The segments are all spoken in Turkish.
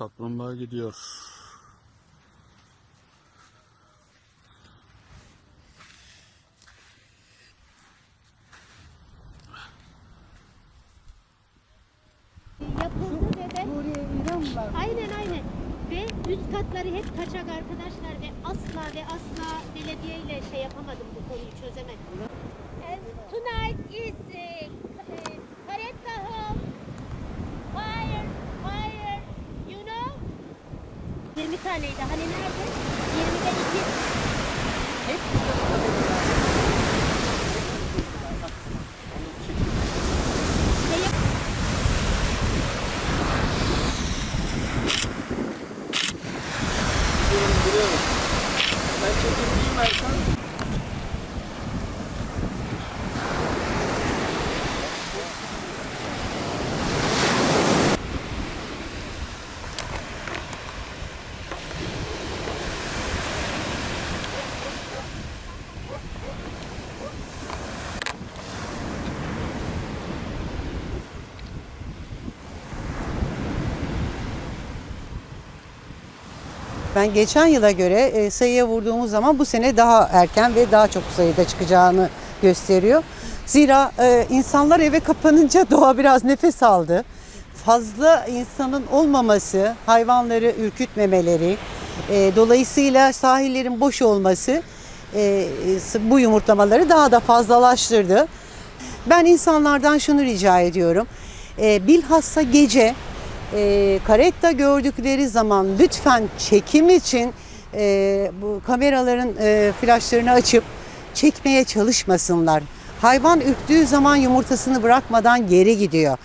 Kaplumbağa gidiyor. yapıldı ve var. aynen aynen ve üst katları hep kaçak arkadaşlar ve asla ve asla belediyeyle şey yapamadım bu konuyu çözemedim. And tonight is uh, taneydi hani nerede? 20'den 2 Hep. Ben Erkan. Ben geçen yıla göre e, sayıya vurduğumuz zaman bu sene daha erken ve daha çok sayıda çıkacağını gösteriyor. Zira e, insanlar eve kapanınca doğa biraz nefes aldı. Fazla insanın olmaması, hayvanları ürkütmemeleri, e, dolayısıyla sahillerin boş olması bu yumurtlamaları daha da fazlalaştırdı. Ben insanlardan şunu rica ediyorum. Bilhassa gece e, karetta gördükleri zaman lütfen çekim için e, bu kameraların e, flaşlarını açıp çekmeye çalışmasınlar. Hayvan ürktüğü zaman yumurtasını bırakmadan geri gidiyor.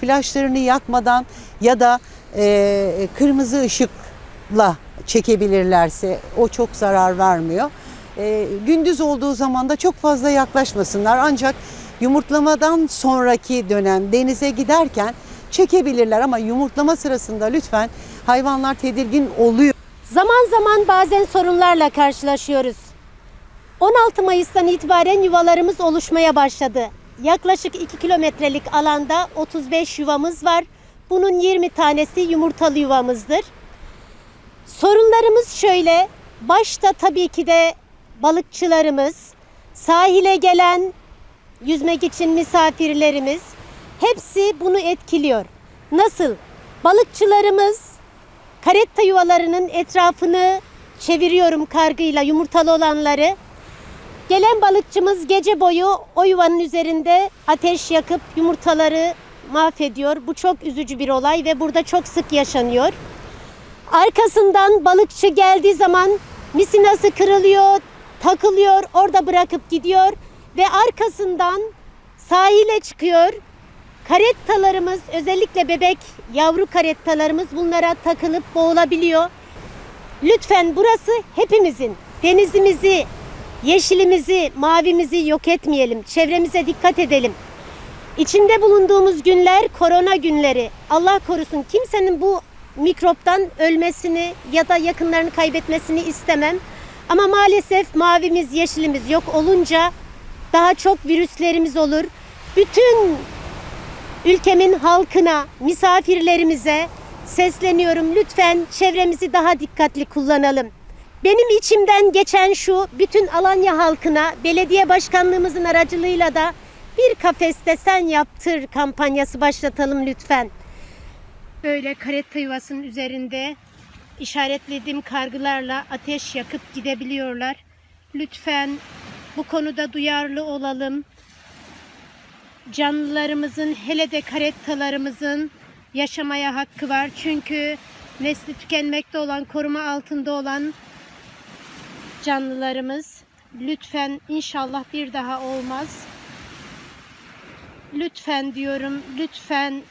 Flaşlarını yakmadan ya da e, kırmızı ışıkla çekebilirlerse o çok zarar vermiyor. E, gündüz olduğu zaman da çok fazla yaklaşmasınlar. Ancak yumurtlamadan sonraki dönem denize giderken çekebilirler ama yumurtlama sırasında lütfen hayvanlar tedirgin oluyor. Zaman zaman bazen sorunlarla karşılaşıyoruz. 16 Mayıs'tan itibaren yuvalarımız oluşmaya başladı. Yaklaşık 2 kilometrelik alanda 35 yuvamız var. Bunun 20 tanesi yumurtalı yuvamızdır. Sorunlarımız şöyle. Başta tabii ki de balıkçılarımız, sahile gelen yüzmek için misafirlerimiz hepsi bunu etkiliyor. Nasıl? Balıkçılarımız karetta yuvalarının etrafını çeviriyorum kargıyla yumurtalı olanları. Gelen balıkçımız gece boyu o yuvanın üzerinde ateş yakıp yumurtaları mahvediyor. Bu çok üzücü bir olay ve burada çok sık yaşanıyor. Arkasından balıkçı geldiği zaman misinası kırılıyor, takılıyor, orada bırakıp gidiyor ve arkasından sahile çıkıyor. Karettalarımız özellikle bebek yavru karettalarımız bunlara takılıp boğulabiliyor. Lütfen burası hepimizin. Denizimizi, yeşilimizi, mavimizi yok etmeyelim. Çevremize dikkat edelim. İçinde bulunduğumuz günler korona günleri. Allah korusun kimsenin bu mikroptan ölmesini ya da yakınlarını kaybetmesini istemem. Ama maalesef mavimiz, yeşilimiz yok olunca daha çok virüslerimiz olur. Bütün ülkemin halkına, misafirlerimize sesleniyorum. Lütfen çevremizi daha dikkatli kullanalım. Benim içimden geçen şu, bütün Alanya halkına belediye başkanlığımızın aracılığıyla da bir kafeste sen yaptır kampanyası başlatalım lütfen. Böyle karetta yuvasının üzerinde işaretlediğim kargılarla ateş yakıp gidebiliyorlar. Lütfen bu konuda duyarlı olalım canlılarımızın hele de karettalarımızın yaşamaya hakkı var. Çünkü nesli tükenmekte olan, koruma altında olan canlılarımız lütfen inşallah bir daha olmaz. Lütfen diyorum, lütfen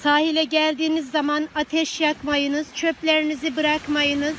sahile geldiğiniz zaman ateş yakmayınız, çöplerinizi bırakmayınız.